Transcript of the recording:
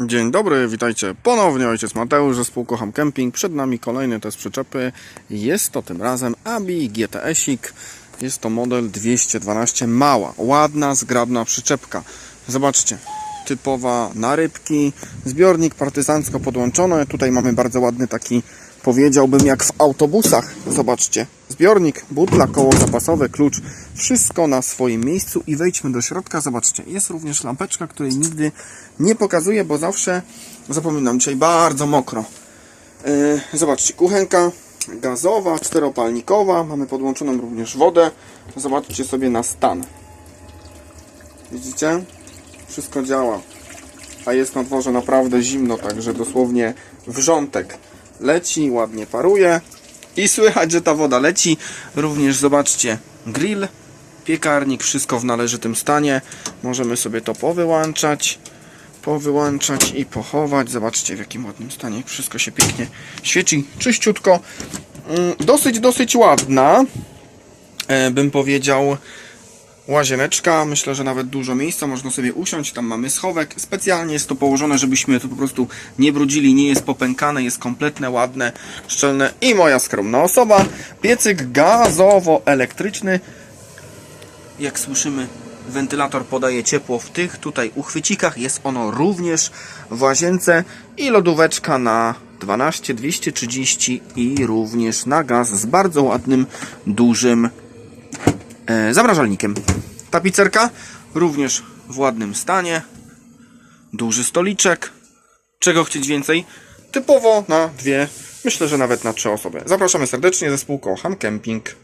Dzień dobry, witajcie ponownie, ojciec Mateusz ze spółką Ham Camping. Przed nami kolejny test przyczepy. Jest to tym razem Abi GTS-ik. Jest to model 212, mała, ładna, zgrabna przyczepka. Zobaczcie, typowa na rybki, zbiornik partyzancko podłączony. Tutaj mamy bardzo ładny taki, powiedziałbym jak w autobusach. Zobaczcie, zbiornik, butla, koło zapasowe, klucz, wszystko na swoim miejscu i wejdźmy do środka. Zobaczcie, jest również lampeczka, której nigdy nie pokazuję, bo zawsze zapominam. Dzisiaj bardzo mokro. Yy, zobaczcie, kuchenka gazowa, czteropalnikowa. Mamy podłączoną również wodę. Zobaczcie sobie na stan. Widzicie? Wszystko działa. A jest na dworze naprawdę zimno, także dosłownie wrzątek leci, ładnie paruje. I słychać, że ta woda leci. Również zobaczcie, grill, piekarnik, wszystko w należytym stanie. Możemy sobie to powyłączać, powyłączać i pochować. Zobaczcie w jakim ładnym stanie. Wszystko się pięknie świeci, czyściutko. Mm, Dosyć, dosyć ładna, e, bym powiedział. Łazieneczka, myślę, że nawet dużo miejsca, można sobie usiąść, tam mamy schowek. Specjalnie jest to położone, żebyśmy to po prostu nie brudzili, nie jest popękane, jest kompletne, ładne, szczelne i moja skromna osoba. Piecyk gazowo-elektryczny. Jak słyszymy, wentylator podaje ciepło w tych tutaj uchwycikach. Jest ono również w łazience i lodóweczka na 12, 230 i również na gaz z bardzo ładnym, dużym zamrażalnikiem. Tapicerka również w ładnym stanie. Duży stoliczek. Czego chcieć więcej? Typowo na dwie, myślę, że nawet na trzy osoby. Zapraszamy serdecznie ze spółką Ham Camping.